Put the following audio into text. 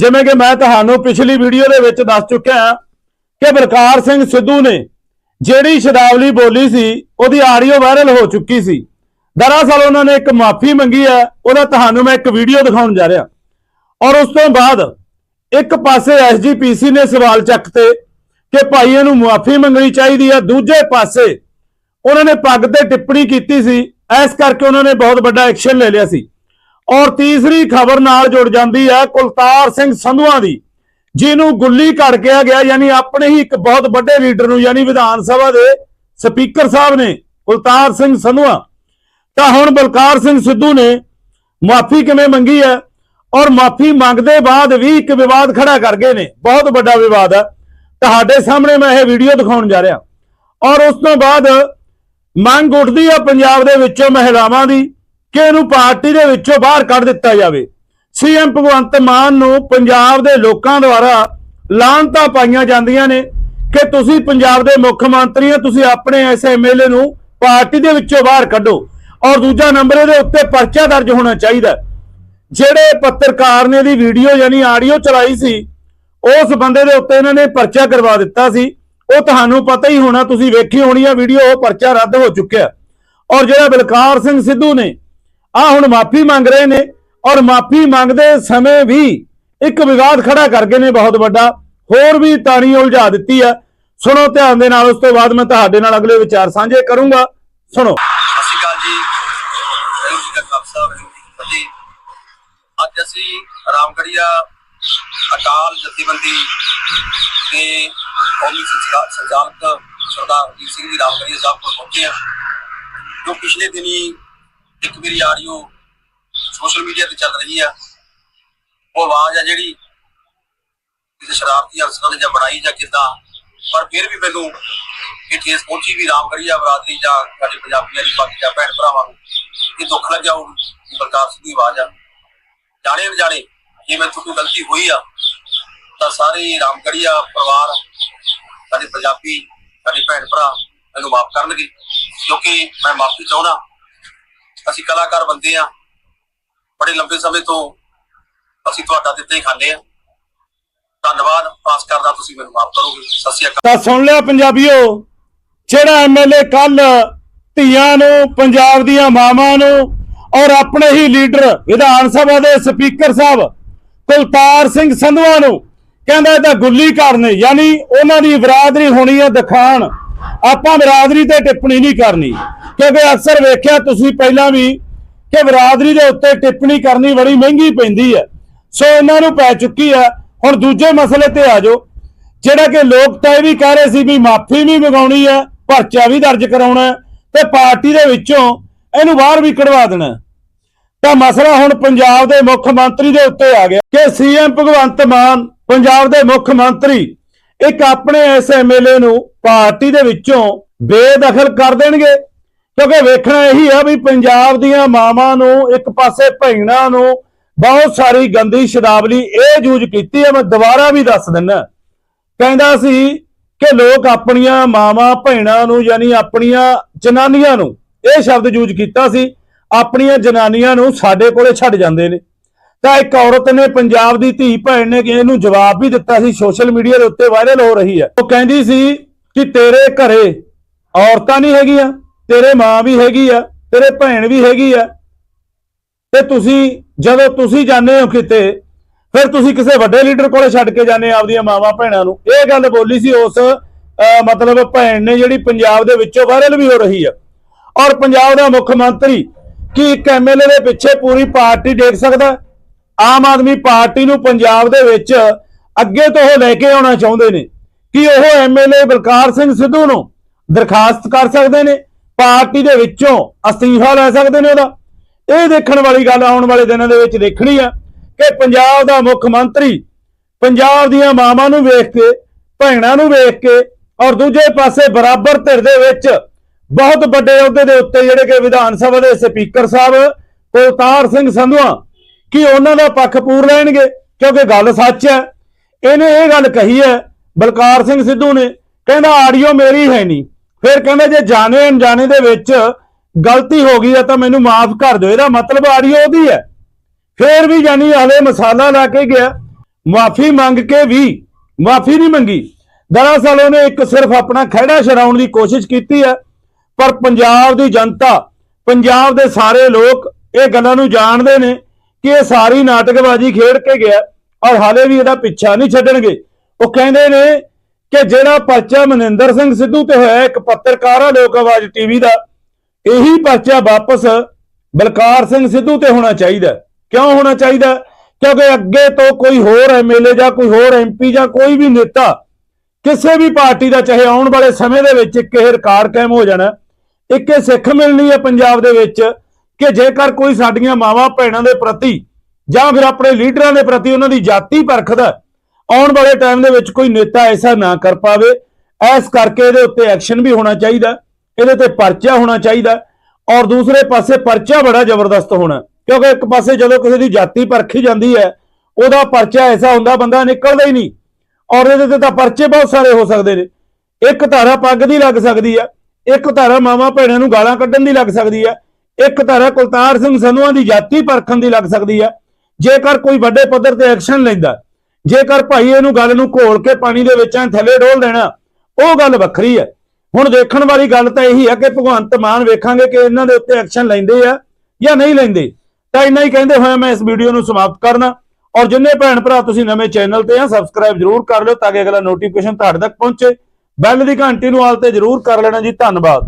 ਜਿਵੇਂ ਕਿ ਮੈਂ ਤੁਹਾਨੂੰ ਪਿਛਲੀ ਵੀਡੀਓ ਦੇ ਵਿੱਚ ਦੱਸ ਚੁੱਕਿਆ ਹਾਂ ਕਿ ਬਲਕਾਰ ਸਿੰਘ ਸਿੱਧੂ ਨੇ ਜਿਹੜੀ ਸ਼ਬਦਾਵਲੀ ਬੋਲੀ ਸੀ, ਉਹਦੀ ਆਡੀਓ ਵਾਇਰਲ ਹੋ ਚੁੱਕੀ ਸੀ। ਦਰਅਸਲ ਉਹਨਾਂ ਨੇ ਇੱਕ ਮਾਫੀ ਮੰਗੀ ਹੈ, ਉਹਦਾ ਤੁਹਾਨੂੰ ਮੈਂ ਇੱਕ ਵੀਡੀਓ ਦਿਖਾਉਣ ਜਾ ਰਿਹਾ। ਔਰ ਉਸ ਤੋਂ ਬਾਅਦ ਇੱਕ ਪਾਸੇ ਐਸਜੀਪੀਸੀ ਨੇ ਸਵਾਲ ਚੱਕਤੇ ਕਿ ਭਾਈ ਇਹਨੂੰ ਮੁਆਫੀ ਮੰਗਣੀ ਚਾਹੀਦੀ ਹੈ। ਦੂਜੇ ਪਾਸੇ ਉਹਨਾਂ ਨੇ ਪੱਗ ਤੇ ਟਿੱਪਣੀ ਕੀਤੀ ਸੀ। ਇਸ ਕਰਕੇ ਉਹਨਾਂ ਨੇ ਬਹੁਤ ਵੱਡਾ ਐਕਸ਼ਨ ਲੈ ਲਿਆ ਸੀ। ਔਰ ਤੀਸਰੀ ਖਬਰ ਨਾਲ ਜੁੜ ਜਾਂਦੀ ਹੈ ਕੁਲਤਾਰ ਸਿੰਘ ਸੰਧੂਆਂ ਦੀ, ਜਿਹਨੂੰ ਗੁੱਲੀ ਘੜ ਕਿਹਾ ਗਿਆ, ਯਾਨੀ ਆਪਣੇ ਹੀ ਇੱਕ ਬਹੁਤ ਵੱਡੇ ਲੀਡਰ ਨੂੰ, ਯਾਨੀ ਵਿਧਾਨ ਸਭਾ ਦੇ ਸਪੀਕਰ ਸਾਹਿਬ ਨੇ, ਕੁਲਤਾਰ ਸਿੰਘ ਸੰਧੂਆਂ। ਤਾਂ ਹੁਣ ਬਲਕਾਰ ਸਿੰਘ ਸਿੱਧੂ ਨੇ ਮਾਫੀ ਕਿਵੇਂ ਮੰਗੀ ਹੈ? ਔਰ ਮਾਫੀ ਮੰਗਦੇ ਬਾਅਦ ਵੀ ਇੱਕ ਵਿਵਾਦ ਖੜਾ ਕਰ ਗਏ ਨੇ, ਬਹੁਤ ਵੱਡਾ ਵਿਵਾਦ ਹੈ। ਤੁਹਾਡੇ ਸਾਹਮਣੇ ਮੈਂ ਇਹ ਵੀਡੀਓ ਦਿਖਾਉਣ ਜਾ ਰਿਹਾ। ਔਰ ਉਸ ਤੋਂ ਬਾਅਦ ਮੰਗ ਉੱਠਦੀ ਹੈ ਪੰਜਾਬ ਦੇ ਵਿੱਚੋਂ ਮਹਿਲਾਵਾਂ ਦੀ। ਕਿ ਇਹਨੂੰ ਪਾਰਟੀ ਦੇ ਵਿੱਚੋਂ ਬਾਹਰ ਕੱਢ ਦਿੱਤਾ ਜਾਵੇ। ਸੀਐਮ ਭਗਵੰਤ ਮਾਨ ਨੂੰ ਪੰਜਾਬ ਦੇ ਲੋਕਾਂ ਦੁਆਰਾ ਲਾਂਤਾਂ ਪਾਈਆਂ ਜਾਂਦੀਆਂ ਨੇ ਕਿ ਤੁਸੀਂ ਪੰਜਾਬ ਦੇ ਮੁੱਖ ਮੰਤਰੀ ਹੋ ਤੁਸੀਂ ਆਪਣੇ ਐਸੇ ਐਮਐਲਏ ਨੂੰ ਪਾਰਟੀ ਦੇ ਵਿੱਚੋਂ ਬਾਹਰ ਕੱਢੋ। ਔਰ ਦੂਜਾ ਨੰਬਰ, ਇਹਦੇ ਉੱਤੇ ਪਰਚਾ ਦਰਜ ਹੋਣਾ ਚਾਹੀਦਾ। ਜਿਹੜੇ ਪੱਤਰਕਾਰ ਨੇ ਦੀ ਵੀਡੀਓ ਯਾਨੀ ਆਡੀਓ ਚਲਾਈ ਸੀ, ਉਸ ਬੰਦੇ ਦੇ ਉੱਤੇ ਇਹਨਾਂ ਨੇ ਪਰਚਾ ਕਰਵਾ ਦਿੱਤਾ ਸੀ। ਉਹ ਤੁਹਾਨੂੰ ਪਤਾ ਹੀ ਹੋਣਾ, ਤੁਸੀਂ ਵੇਖੀ ਹੋਣੀ ਆ, ਵੀਡੀਓ, ਉਹ ਪਰਚਾ ਰੱਦ ਹੋ ਚੁੱਕਿਆ। ਔਰ ਜਿਹੜਾ ਬਲਕਾਰ ਸਿੰਘ ਸਿੱਧੂ ਨੇ ਆ ਹੁਣ ਮਾਫੀ ਮੰਗ ਰਹੇ ਨੇ ਔਰ ਮਾਫੀ ਮੰਗਦੇ ਸਮੇਂ ਵੀ ਇੱਕ ਵਿਵਾਦ ਖੜਾ ਕਰ ਗਏ ਨੇ ਬਹੁਤ ਵੱਡਾ, ਹੋਰ ਵੀ ਤਾਣੀ ਉਲਝਾ ਦਿੱਤੀ ਆ। ਸੁਣੋ ਧਿਆਨ ਦੇ ਨਾਲ, ਉਸ ਤੋਂ ਬਾਅਦ ਮੈਂ ਤੁਹਾਡੇ ਨਾਲ ਅਗਲੇ ਵਿਚਾਰ ਸਾਂਝੇ ਕਰੂੰਗਾ। ਸੁਣੋ। ਸਤਿ ਸ਼੍ਰੀ ਅਕਾਲ ਜੀ। ਵਾਹਿਗੁਰੂ ਜੀ ਕਾ ਖਾਲਸਾ। ਵਾਹਿਗੁਰੂ ਜੀ ਅੱਜ ਅਸੀਂ ਰਾਮਗੜੀਆ ਅਕਾਲ ਜਥੇਬੰਦੀ ਦੇ ਕੌਮੀ ਸੰਚਾਲਕ ਸਰਦਾਰ ਹਰਜੀਤ ਸਿੰਘ ਜੀ ਰਾਮਗੜੀਆ ਸਾਹਿਬ ਕੋਲ ਪਹੁੰਚੇ ਹਾਂ, ਜੋ ਪਿਛਲੇ ਦਿਨੀ ਇੱਕ ਮੇਰੀ ਆਡੀਓ ਸੋਸ਼ਲ ਮੀਡੀਆ ਤੇ ਚੱਲ ਰਹੀ ਆ। ਉਹ ਆਵਾਜ਼ ਆ ਜਿਹੜੀ ਕਿਸੇ ਸ਼ਰਾਰਤੀ ਅਫਸਰਾਂ ਨੇ ਜਾਂ ਬਣਾਈ ਜਾਂ ਕਿੱਦਾਂ, ਪਰ ਫਿਰ ਵੀ ਮੈਨੂੰ ਇਹ ਠੇਸ ਪਹੁੰਚੀ ਵੀ ਰਾਮਗੜੀਆ ਬਰਾਦਰੀ ਜਾਂ ਸਾਡੇ ਪੰਜਾਬੀਆਂ ਦੀ ਬਾਕੀ ਜਾਂ ਭੈਣ ਭਰਾਵਾਂ ਨੂੰ। ਇਹ ਦੁੱਖ ਲੱਗਿਆ ਉਹ ਬਲਕਾਰ ਸਿੰਘ ਦੀ ਆਵਾਜ਼ ਆ। ਜਾਣੇ ਅਣਜਾਣੇ, ਜੇ ਮੈਂ ਤੋਂ ਗਲਤੀ ਹੋਈ ਆ, ਤਾਂ ਸਾਰੇ ਰਾਮਗੜੀਆ ਪਰਿਵਾਰ, ਸਾਡੇ ਪੰਜਾਬੀ, ਸਾਡੇ ਭੈਣ ਭਰਾ ਮੈਨੂੰ ਮਾਫ ਕਰਨਗੇ, ਕਿਉਂਕਿ ਮੈਂ ਮਾਫੀ ਚਾਹੁੰਦਾ। ਅਸੀਂ ਕਲਾਕਾਰ ਬੰਦੇ ਆ ਬੜੇ ਲੰਬੇ ਸਮੇਂ ਤੋਂ ਅਸੀਂ ਤੁਹਾਡਾ ਦਿੱਤੇ ਹੀ ਖਾਂਦੇ ਆ ਧੰਨਵਾਦ। ਆਸ ਕਰਦਾ ਤੁਸੀਂ ਮੈਨੂੰ ਮਾਫ ਕਰੋਗੇ। ਸਤਿ ਸ਼੍ਰੀ ਅਕਾਲ। ਤਾਂ ਸੁਣ ਲਿਆ ਪੰਜਾਬੀਓ, ਜਿਹੜਾ ਐਮਐਲਏ ਕੱਲ ਧੀਆਂ ਨੂੰ, ਪੰਜਾਬ ਦੀਆਂ ਮਾਵਾਂ ਨੂੰ ਔਰ ਆਪਣੇ ਹੀ ਲੀਡਰ ਵਿਧਾਨ ਸਭਾ ਦੇ ਸਪੀਕਰ ਸਾਹਿਬ ਕੁਲਤਾਰ ਸਿੰਘ ਸੰਧਵਾ ਨੂੰ ਕਹਿੰਦਾ ਇਹ ਤਾਂ ਗੁੱਲੀ ਕਰਨੇ ਯਾਨੀ ਉਹਨਾਂ ਦੀ ਬਰਾਦਰੀ ਹੋਣੀ ਹੈ ਦਿਖਾਣ। ਆਪਾਂ ਬਰਾਦਰੀ ਤੇ ਟਿੱਪਣੀ ਨਹੀਂ ਕਰਨੀ। ਕਿਉਂਕਿ ਅਕਸਰ ਵੇਖਿਆ ਤੁਸੀਂ ਪਹਿਲਾਂ ਵੀ ਕਿ ਬਰਾਦਰੀ ਦੇ ਉੱਤੇ ਟਿੱਪਣੀ ਕਰਨੀ ਬੜੀ ਮਹਿੰਗੀ ਪੈਂਦੀ ਹੈ। ਸੋ ਇਹਨਾਂ ਨੂੰ ਪੈ ਚੁੱਕੀ ਹੈ। ਹੁਣ ਦੂਜੇ ਮਸਲੇ ਤੇ ਆ ਜਾਓ। ਜਿਹੜਾ ਕਿ ਲੋਕ ਤਾਂ ਇਹ ਵੀ ਕਹਿ ਰਹੇ ਸੀ ਵੀ ਮਾਫੀ ਵੀ ਮੰਗਾਉਣੀ ਹੈ, ਪਰਚਾ ਵੀ ਦਰਜ ਕਰਾਉਣਾ ਤੇ ਪਾਰਟੀ ਦੇ ਵਿੱਚੋਂ ਇਹਨੂੰ ਬਾਹਰ ਵੀ ਕਢਵਾ ਦੇਣਾ ਤਾਂ ਮਸਲਾ ਹੁਣ ਪੰਜਾਬ ਦੇ ਮੁੱਖ ਮੰਤਰੀ ਦੇ ਉੱਤੇ ਆ ਗਿਆ ਕਿ ਸੀਐਮ ਭਗਵੰਤ ਮਾਨ, ਪੰਜਾਬ ਦੇ ਮੁੱਖ ਮੰਤਰੀ ਇੱਕ ਆਪਣੇ ਐਸ ਐਮਐਲਏ ਨੂੰ ਪਾਰਟੀ ਦੇ ਵਿੱਚੋਂ ਬੇਦਖਲ ਕਰ ਦੇਣਗੇ। ਕਿਉਂਕਿ ਵੇਖਣਾ ਇਹੀ ਆ ਵੀ ਪੰਜਾਬ ਦੀਆਂ ਮਾਵਾਂ ਨੂੰ, ਇੱਕ ਪਾਸੇ ਭੈਣਾਂ ਨੂੰ ਬਹੁਤ ਸਾਰੀ ਗੰਦੀ ਸ਼ਬਦਾਵਲੀ ਇਹ ਯੂਜ਼ ਕੀਤੀ ਹੈ ਮੈਂ ਦੁਬਾਰਾ ਵੀ ਦੱਸ ਦਿੰਨਾ। ਕਹਿੰਦਾ ਸੀ ਕਿ ਲੋਕ ਆਪਣੀਆਂ ਮਾਵਾਂ, ਭੈਣਾਂ ਨੂੰ ਯਾਨੀ ਆਪਣੀਆਂ ਜਨਾਨੀਆਂ ਨੂੰ, ਇਹ ਸ਼ਬਦ ਯੂਜ਼ ਕੀਤਾ ਸੀ, ਆਪਣੀਆਂ ਜਨਾਨੀਆਂ ਨੂੰ ਸਾਡੇ ਕੋਲੇ ਛੱਡ ਜਾਂਦੇ ਨੇ। ਤਾਂ ਇੱਕ ਔਰਤ ਨੇ ਪੰਜਾਬ ਦੀ ਧੀ ਭੈਣ ਨੇ ਕਿ ਇਹਨੂੰ ਜਵਾਬ ਵੀ ਦਿੱਤਾ ਸੀ, ਸੋਸ਼ਲ ਮੀਡੀਆ ਦੇ ਉੱਤੇ ਵਾਇਰਲ ਹੋ ਰਹੀ ਹੈ। ਉਹ ਕਹਿੰਦੀ ਸੀ ਕਿ ਤੇਰੇ ਘਰੇ ਔਰਤਾਂ ਨਹੀਂ ਹੈਗੀਆਂ, ਤੇਰੇ ਮਾਂ ਵੀ ਹੈਗੀ ਆ, ਤੇਰੇ ਭੈਣ ਵੀ ਹੈਗੀ ਆ। ਤੇ ਤੁਸੀਂ, ਜਦੋਂ ਤੁਸੀਂ ਜਾਂਦੇ ਹੋ ਕਿਤੇ, ਫਿਰ ਤੁਸੀਂ ਕਿਸੇ ਵੱਡੇ ਲੀਡਰ ਕੋਲੇ ਛੱਡ ਕੇ ਜਾਂਦੇ ਆ ਆਪਦੀਆਂ ਮਾਵਾਂ ਭੈਣਾਂ ਨੂੰ। ਇਹ ਗੱਲ ਬੋਲੀ ਸੀ ਉਸ ਮਤਲਬ ਭੈਣ ਨੇ ਜਿਹੜੀ ਪੰਜਾਬ ਦੇ ਵਿੱਚੋਂ ਵਾਇਰਲ ਵੀ ਹੋ ਰਹੀ ਆ। ਔਰ ਪੰਜਾਬ ਦਾ ਮੁੱਖ ਮੰਤਰੀ ਕੀ ਇੱਕ ਐਮਐਲਏ ਦੇ ਪਿੱਛੇ ਪੂਰੀ ਪਾਰਟੀ ਦੇਖ ਸਕਦਾ? ਆਮ ਆਦਮੀ ਪਾਰਟੀ ਨੂੰ ਪੰਜਾਬ ਦੇ ਵਿੱਚ ਅੱਗੇ ਤੋਂ ਉਹ ਲੈ ਕੇ ਆਉਣਾ ਚਾਹੁੰਦੇ ਨੇ। ਕਿ ਉਹ ਐਮਐਲਏ ਬਲਕਾਰ ਸਿੰਘ ਸਿੱਧੂ ਨੂੰ ਦਰਖਾਸਤ ਕਰ ਸਕਦੇ ਨੇ? ਪਾਰਟੀ ਦੇ ਵਿੱਚੋਂ ਅਸਤੀਫਾ ਲੈ ਸਕਦੇ ਨੇ ਉਹਦਾ? ਇਹ ਦੇਖਣ ਵਾਲੀ ਗੱਲ ਆਉਣ ਵਾਲੇ ਦਿਨਾਂ ਦੇ ਵਿੱਚ ਦੇਖਣੀ ਆ ਕਿ ਪੰਜਾਬ ਦਾ ਮੁੱਖ ਮੰਤਰੀ ਪੰਜਾਬ ਦੀਆਂ ਮਾਵਾਂ ਨੂੰ ਵੇਖ ਕੇ, ਭੈਣਾਂ ਨੂੰ ਵੇਖ ਕੇ ਔਰ ਦੂਜੇ ਪਾਸੇ ਬਰਾਬਰ ਧਿਰ ਦੇ ਵਿੱਚ ਬਹੁਤ ਵੱਡੇ ਅਹੁਦੇ ਦੇ ਉੱਤੇ ਜਿਹੜੇ ਕਿ ਵਿਧਾਨ ਸਭਾ ਦੇ ਸਪੀਕਰ ਸਾਹਿਬ, ਕੁਲਤਾਰ ਸਿੰਘ ਸੰਧਵਾ ਕਿ ਉਹਨਾਂ ਦਾ ਪੱਖ ਪੂਰ ਲੈਣਗੇ, ਕਿਉਂਕਿ ਗੱਲ ਸੱਚ ਹੈ। ਇਹਨੇ ਇਹ ਗੱਲ ਕਹੀ ਹੈ, ਬਲਕਾਰ ਸਿੰਘ ਸਿੱਧੂ ਨੇ, ਕਹਿੰਦਾ ਆਡੀਓ ਮੇਰੀ ਹੈ ਨਹੀਂ। ਫਿਰ ਕਹਿੰਦਾ ਜੇ ਜਾਣੇ ਅਣਜਾਣੇ ਦੇ ਵਿੱਚ ਗਲਤੀ ਹੋ ਗਈ ਹੈ ਤਾਂ ਮੈਨੂੰ ਮਾਫ ਕਰ ਦਿਓ, ਇਹਦਾ ਮਤਲਬ ਆਡੀਓ ਉਹਦੀ ਹੈ। ਫਿਰ ਵੀ ਜਾਨੀ ਹਲੇ ਮਸਾਲਾ ਲਾ ਕੇ ਗਿਆ, ਮਾਫੀ ਮੰਗ ਕੇ ਵੀ, ਮਾਫੀ ਨਹੀਂ ਮੰਗੀ। ਦਰਅਸਲ ਉਹਨੇ ਇੱਕ ਸਿਰਫ ਆਪਣਾ ਖਹਿੜਾ ਛਡਾਉਣ ਦੀ ਕੋਸ਼ਿਸ਼ ਕੀਤੀ ਹੈ, ਪਰ ਪੰਜਾਬ ਦੀ ਜਨਤਾ, ਪੰਜਾਬ ਦੇ ਸਾਰੇ ਲੋਕ ਇਹ ਗੱਲਾਂ ਨੂੰ ਜਾਣਦੇ ਨੇ। ਕਿ ਇਹ ਸਾਰੀ ਨਾਟਕਬਾਜ਼ੀ ਖੇਡ ਕੇ ਗਿਆ ਔਰ ਹਾਲੇ ਵੀ ਇਹਦਾ ਪਿੱਛਾ ਨਹੀਂ ਛੱਡਣਗੇ। ਉਹ ਕਹਿੰਦੇ ਨੇ ਕਿ ਜਿਹੜਾ ਪਰਚਾ ਮਨਿੰਦਰ ਸਿੰਘ ਸਿੱਧੂ ਤੇ ਹੋਇਆ, ਇੱਕ ਪੱਤਰਕਾਰ ਆ ਲੋਕ ਆਵਾਜ਼ ਟੀਵੀ ਦਾ, ਇਹੀ ਪਰਚਾ ਵਾਪਸ ਬਲਕਾਰ ਸਿੰਘ ਸਿੱਧੂ ਤੇ ਹੋਣਾ ਚਾਹੀਦਾ। ਕਿਉਂ ਹੋਣਾ ਚਾਹੀਦਾ? ਕਿਉਂਕਿ ਅੱਗੇ ਤੋਂ ਕੋਈ ਹੋਰ ਐਮਐਲਏ ਜਾਂ ਕੋਈ ਹੋਰ ਐਮਪੀ ਜਾਂ ਕੋਈ ਵੀ ਨੇਤਾ ਕਿਸੇ ਵੀ ਪਾਰਟੀ ਦਾ, ਚਾਹੇ ਆਉਣ ਵਾਲੇ ਸਮੇਂ ਦੇ ਵਿੱਚ ਇੱਕ ਇਹ ਰਿਕਾਰਡ ਕਾਇਮ ਹੋ ਜਾਣਾ, ਇੱਕ ਇਹ ਸਿੱਖ ਮਿਲਣੀ ਹੈ ਪੰਜਾਬ ਦੇ ਵਿੱਚ ਕਿ ਜੇਕਰ ਕੋਈ ਸਾਡੀਆਂ ਮਾਵਾਂ ਭੈਣਾਂ ਦੇ ਪ੍ਰਤੀ ਜਾਂ ਫਿਰ ਆਪਣੇ ਲੀਡਰਾਂ ਦੇ ਪ੍ਰਤੀ ਉਹਨਾਂ ਦੀ ਜਾਤੀ ਪਰਖਦਾ, ਆਉਣ ਵਾਲੇ ਟਾਈਮ ਦੇ ਵਿੱਚ ਕੋਈ ਨੇਤਾ ਐਸਾ ਨਾ ਕਰ ਪਾਵੇ, ਐਸ ਕਰਕੇ ਇਹਦੇ ਉੱਤੇ ਐਕਸ਼ਨ ਵੀ ਹੋਣਾ ਚਾਹੀਦਾ, ਇਹਦੇ ਤੇ ਪਰਚਾ ਹੋਣਾ ਚਾਹੀਦਾ, ਔਰ ਦੂਸਰੇ ਪਾਸੇ ਪਰਚਾ ਬੜਾ ਜ਼ਬਰਦਸਤ ਹੋਣਾ, ਕਿਉਂਕਿ ਇੱਕ ਪਾਸੇ ਜਦੋਂ ਕਿਸੇ ਦੀ ਜਾਤੀ ਪਰਖੀ ਜਾਂਦੀ ਹੈ, ਉਹਦਾ ਪਰਚਾ ਐਸਾ ਹੁੰਦਾ ਬੰਦਾ ਨਿਕਲਦਾ ਹੀ ਨਹੀਂ, ਔਰ ਇਹਦੇ ਤੇ ਤਾਂ ਪਰਚੇ ਬਹੁਤ ਸਾਰੇ ਹੋ ਸਕਦੇ ਨੇ। ਇੱਕ ਧਾਰਾ ਪੱਗ ਦੀ ਲੱਗ ਸਕਦੀ ਆ, ਇੱਕ ਧਾਰਾ ਮਾਵਾਂ ਭੈਣਾਂ ਨੂੰ ਗਾਲਾਂ ਕੱਢਣ ਦੀ ਲੱਗ ਸਕਦੀ ਆ ਇੱਕ ਧਾਰਾ ਕੁਲਤਾਰ ਸਿੰਘ ਸੰਧੂਆਂ ਦੀ ਜਾਤੀ ਪਰਖਣ ਦੀ ਲੱਗ ਸਕਦੀ ਹੈ ਜੇਕਰ ਕੋਈ ਵੱਡੇ ਪੱਧਰ ਤੇ ਐਕਸ਼ਨ ਲੈਂਦਾ, ਜੇਕਰ ਭਾਈ ਇਹਨੂੰ ਗੱਲ ਨੂੰ ਘੋਲ ਕੇ ਪਾਣੀ ਦੇ ਵਿੱਚ ਐਂ ਥੱਲੇ ਡੋਲ ਦੇਣਾ, ਉਹ ਗੱਲ ਵੱਖਰੀ ਹੈ ਹੁਣ ਦੇਖਣ ਵਾਲੀ ਗੱਲ ਤਾਂ ਇਹੀ ਹੈ ਕਿ ਭਗਵੰਤ ਮਾਨ ਵੇਖਾਂਗੇ ਕਿ ਇਹਨਾਂ ਦੇ ਉੱਤੇ ਐਕਸ਼ਨ ਲੈਂਦੇ ਆ ਜਾਂ ਨਹੀਂ ਲੈਂਦੇ। ਤਾਂ ਇੰਨਾ ਹੀ ਕਹਿੰਦੇ ਹੋਇਆ ਮੈਂ ਇਸ ਵੀਡੀਓ ਨੂੰ ਸਮਾਪਤ ਕਰਨਾ। ਔਰ ਜਿੰਨੇ ਭੈਣ ਭਰਾ ਤੁਸੀਂ ਨਵੇਂ ਚੈਨਲ ਤੇ ਆ ਸਬਸਕ੍ਰਾਈਬ ਜਰੂਰ ਕਰ ਲਿਓ ਤਾਂ ਕਿ ਅਗਲਾ ਨੋਟੀਫਿਕੇਸ਼ਨ ਤੁਹਾਡੇ ਤੱਕ ਪਹੁੰਚੇ। ਬੈਲ ਦੀ ਘੰਟੀ ਨੂੰ ਆਲ ਤੇ ਜਰੂਰ ਕਰ ਲੈਣਾ ਜੀ। ਧੰਨਵਾਦ।